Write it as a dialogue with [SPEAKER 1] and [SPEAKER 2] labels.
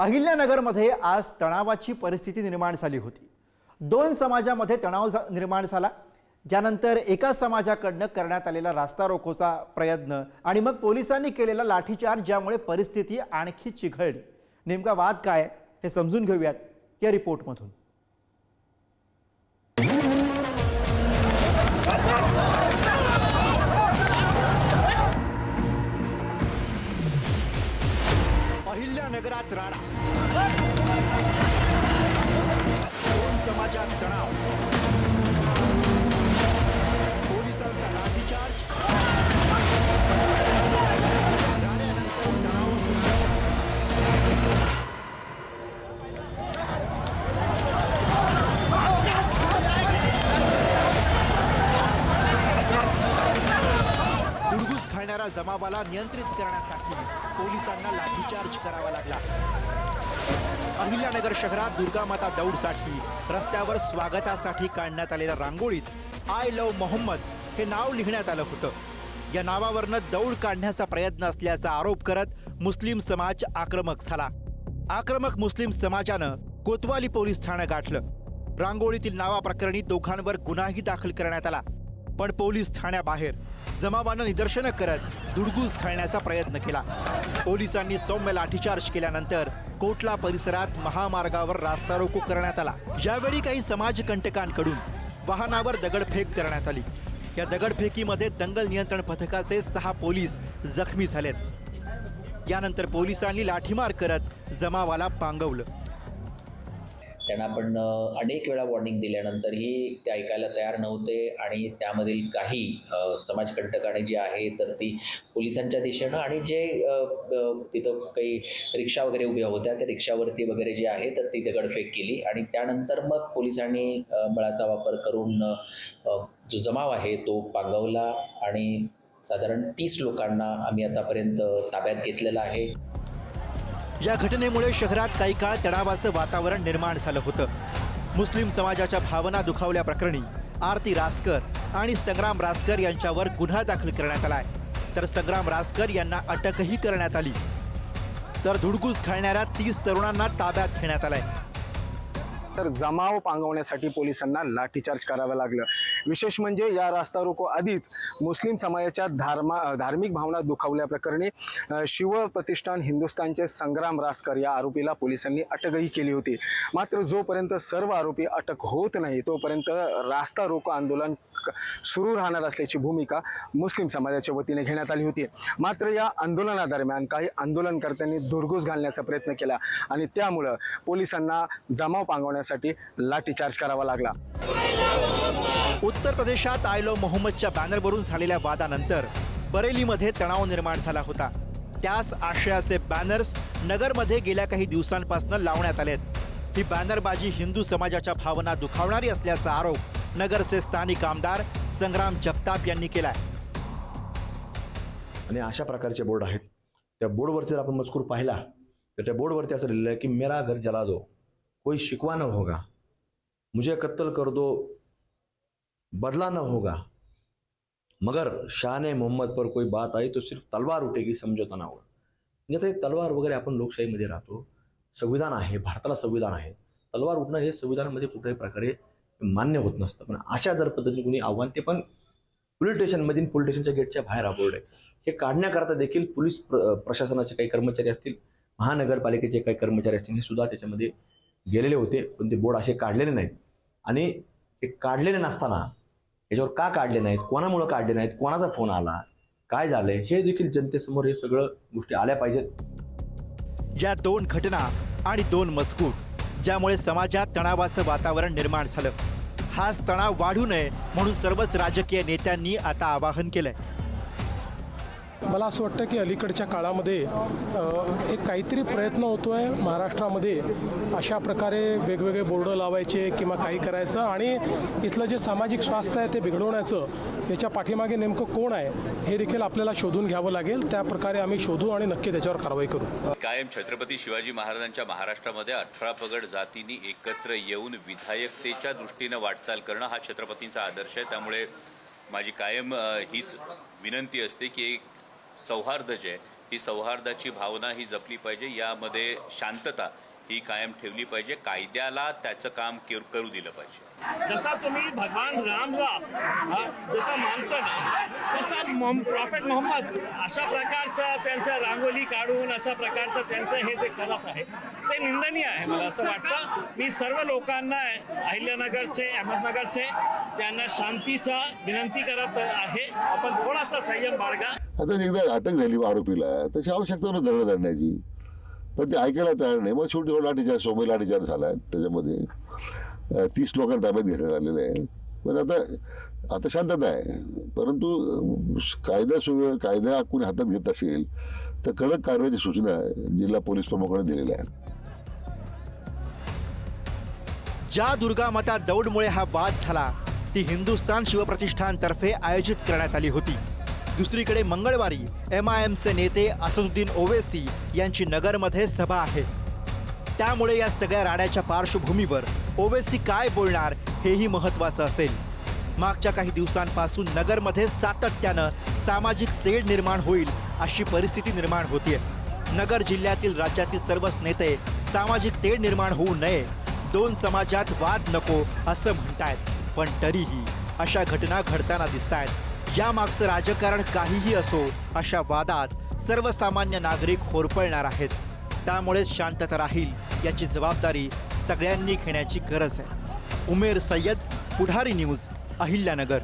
[SPEAKER 1] अहिल्यानगरमध्ये आज तणावाची परिस्थिती निर्माण झाली होती. दोन समाजामध्ये तणाव झा- निर्माण झाला. ज्यानंतर एका समाजाकडनं करण्यात आलेला रास्ता रोखोचा प्रयत्न आणि मग पोलिसांनी केलेला लाठीचार्ज ज्यामुळे परिस्थिती आणखी चिघळली. नेमका वाद काय हे समजून घेऊयात या रिपोर्टमधून. नगरात राडा. समाजात तणाव. पोलिसांचा खाणाऱ्या नियंत्रित करण्यासाठी पोलिसांना लाठीचार्ज करावा लागला. अहिल्यानगर शहरात दुर्गामाता दौडसाठी रस्त्यावर स्वागतासाठी काढण्यात आलेल्या रांगोळीत आय लव मोहम्मद हे नाव लिहिण्यात आलं होतं. या नावावरनं दौड काढण्याचा प्रयत्न असल्याचा आरोप करत मुस्लिम समाज आक्रमक झाला. आक्रमक मुस्लिम समाजानं कोतवाली पोलीस ठाणं गाठलं. रांगोळीतील नावाप्रकरणी दोघांवर गुन्हाही दाखल करण्यात आला. पण पोलीस ठाण्याबाहेर जमावानं निदर्शनं करत दुडगूस घालण्याचा प्रयत्न केला. पोलिसांनी सौम्य लाठीचार्ज केल्यानंतर कोटला परिसरात महामार्गावर रास्ता रोको करण्यात आला. यावेळी काही समाजकंटकांकडून वाहनावर दगडफेक करण्यात आली. या दगडफेकीमध्ये दंगल नियंत्रण पथकाचे सहा पोलीस जखमी झालेत. यानंतर पोलिसांनी लाठीमार करत जमावाला पांगवलं.
[SPEAKER 2] त्यांना आपण अनेक वेळा वॉर्निंग दिल्यानंतरही ते ऐकायला तयार नव्हते आणि त्यामधील काही समाजकंटकाने जे आहे तर ती पोलिसांच्या दिशेनं आणि जे तिथं काही रिक्षा वगैरे उभ्या होत्या त्या रिक्षावरती वगैरे जे आहे तर ती दगडफेक केली आणि त्यानंतर मग पोलिसांनी बळाचा वापर करून जो जमाव आहे तो पांगवला आणि साधारण तीस लोकांना आम्ही आतापर्यंत ताब्यात घेतलेला आहे.
[SPEAKER 1] या घटनेमुळे शहरात काही काळ तणावाचं वातावरण निर्माण झालं होतं. मुस्लिम समाजाच्या भावना दुखावल्याप्रकरणी आरती रासकर आणि संग्राम रासकर यांच्यावर गुन्हा दाखल करण्यात आलाय. तर संग्राम रासकर यांना अटकही करण्यात आली. तर धुडगूस घालणाऱ्या तीस तरुणांना ताब्यात घेण्यात आलाय.
[SPEAKER 3] तर जमाव पांगवण्यासाठी पोलिसांना लाठीचार्ज करावं लागलं. विशेष म्हणजे या रास्ता रोको आधीच मुस्लिम समाजाच्या धार्मा धार्मिक भावना दुखावल्याप्रकरणी शिवप्रतिष्ठान शिव प्रतिष्ठान हिंदुस्थानचे संग्राम रासकर या आरोपीला पोलिसांनी अटकही केली होती. मात्र जोपर्यंत सर्व आरोपी अटक होत नाही तोपर्यंत रास्ता रोको आंदोलन सुरू राहणार असल्याची भूमिका मुस्लिम समाजाच्या वतीने घेण्यात आली होती. मात्र या आंदोलनादरम्यान काही आंदोलनकर्त्यांनी दुर्गुस घालण्याचा प्रयत्न केला आणि त्यामुळं पोलिसांना जमाव पांगवण्यासाठी लाठीचार्ज करावा लागला.
[SPEAKER 1] उत्तर प्रदेशात आयलो मोहम्मदच्या बॅनरवरून झालेल्या वादानंतर बरेलीमध्ये तणाव निर्माण झाला होता. त्याच आशयाचे बॅनर्स नगरमध्ये गेल्या काही दिवसांपासून लावण्यात आलेत ही बॅनरबाजी हिंदू समाजाच्या भावना दुखावणारी असल्याचा आरोप नगरचे स्थानिक आमदार संग्राम जगताप यांनी केलाय.
[SPEAKER 4] आणि अशा प्रकारचे बोर्ड आहेत. त्या बोर्डवरती जर आपण मजकूर पाहिला तर त्या बोर्डवरती असं लिहिलं आहे की मेरा घर जला दो. कोई शिकवा न होगा. मुझे कत्तल कर दो. बदला न होगा। मगर शान मोहम्मद पर कोई बात आई तो सिर्फ तलवार उठेगी समझौता ना होगा। म्हणजे आता तलवार वगैरे आपण लोकशाहीमध्ये राहतो। संविधान आहे भारताला संविधान आहे। तलवार उठणं हे संविधानामध्ये कुठल्याही प्रकारे मान्य होत नसतं. पण अशा जर पद्धतीने कुणी आव्हान ते पण पोलीस स्टेशनमधील पोलीस स्टेशनच्या गेटच्या बाहेर हा बोर्ड आहे. हे काढण्याकरता देखील पोलीस प्र- प्रशासनाचे काही कर्मचारी असतील महानगरपालिकेचे काही कर्मचारी असतील हे सुद्धा त्याच्यामध्ये गेलेले होते. पण ते बोर्ड असे काढलेले नाहीत. आणि हे काढलेले नसताना याच्यावर का काढले नाहीत? कोणामुळं काढले नाहीत? कोणाचा फोन आला? काय झालंय? हे देखील जनतेसमोर हे सगळं गोष्टी आल्या पाहिजेत.
[SPEAKER 1] या दोन घटना आणि दोन मजकूर ज्यामुळे समाजात तणावाचं वातावरण निर्माण झालं. हाच तणाव वाढू नये म्हणून सर्वच राजकीय नेत्यांनी आता आवाहन केलंय.
[SPEAKER 5] मला असं वाटतं की अलीकडच्या काळामध्ये एक काहीतरी प्रयत्न होतो आहे महाराष्ट्रामध्ये अशा प्रकारे वेगवेगळे बोर्ड लावायचे किंवा काही करायचं आणि इथलं जे सामाजिक स्वास्थ्य आहे ते बिघडवण्याचं याच्या पाठीमागे नेमकं कोण आहे हे देखील आपल्याला शोधून घ्यावं लागेल. त्या प्रकारे आम्ही शोधू आणि नक्की त्याच्यावर कारवाई करू.
[SPEAKER 6] कायम छत्रपती शिवाजी महाराजांच्या महाराष्ट्रामध्ये अठरा पगड जातींनी एकत्र येऊन विधायकतेच्या दृष्टीनं वाटचाल करणं हा छत्रपतींचा आदर्श आहे. त्यामुळे माझी कायम हीच विनंती असते की एक सौहार्द जे आहे ही सौहार्दाची भावना ही जपली पाहिजे. यामध्ये शांतता ही कायम ठेवली पाहिजे. कायद्याला त्याचं काम करू दिलं पाहिजे.
[SPEAKER 7] जसा तुम्ही भगवान रामला जसा मानता ना तसा मोहम प्रॉफेट मोहम्मद अशा प्रकारचा त्यांच्या रांगोली काढून अशा प्रकारचं त्यांचं हे जे करत आहे ते निंदनीय आहे मला असं वाटतं. मी सर्व लोकांना अहिल्यानगरचे अहमदनगरचे त्यांना शांतीचा विनंती करत आहे. आपण थोडासा संयम बाळगा.
[SPEAKER 8] आता एकदा अटक झाली आरोपीला त्याची आवश्यकता नव्हती धरणं धरण्याची. पण ते ऐकायला तयार नाही. मग शेवटी थोडा लाठीचार्ज सोमय लाठीचार्ज झाला त्याच्यामध्ये. तीस लोकांना ताब्यात घेण्यात आलेले आहे. पण आता आता शांतता आहे. परंतु कायदा सुव्य कायदा कोणी हातात घेत असेल तर कडक कारवाईची सूचना जिल्हा पोलीस प्रमुखांनी दिलेल्या आहेत.
[SPEAKER 1] ज्या दुर्गामाता दौडमुळे हा वाद झाला ती हिंदुस्थान शिवप्रतिष्ठानतर्फे आयोजित करण्यात आली होती. दुसरीकडे मंगळवारी एम आय एमचे नेते असदुद्दीन ओवेसी यांची नगरमध्ये सभा आहे. त्यामुळे या सगळ्या राड्याच्या पार्श्वभूमीवर ओवेसी काय बोलणार हेही महत्वाचं असेल. मागच्या काही दिवसांपासून नगरमध्ये सातत्यानं सामाजिक तेढ निर्माण होईल अशी परिस्थिती निर्माण होतीये. नगर जिल्ह्यातील राज्यातील सर्वच नेते सामाजिक तेढ निर्माण होऊ नये दोन समाजात वाद नको असं म्हणतायत. पण तरीही अशा घटना घडताना दिसत आहेत यामागचं राजकारण काहीही असो अशा वादात सर्वसामान्य नागरिक होरपळणार आहेत. त्यामुळेच शांतता राहील याची जबाबदारी सगळ्यांनी घेण्याची गरज आहे. उमेर सय्यद पुढारी न्यूज अहिल्यानगर.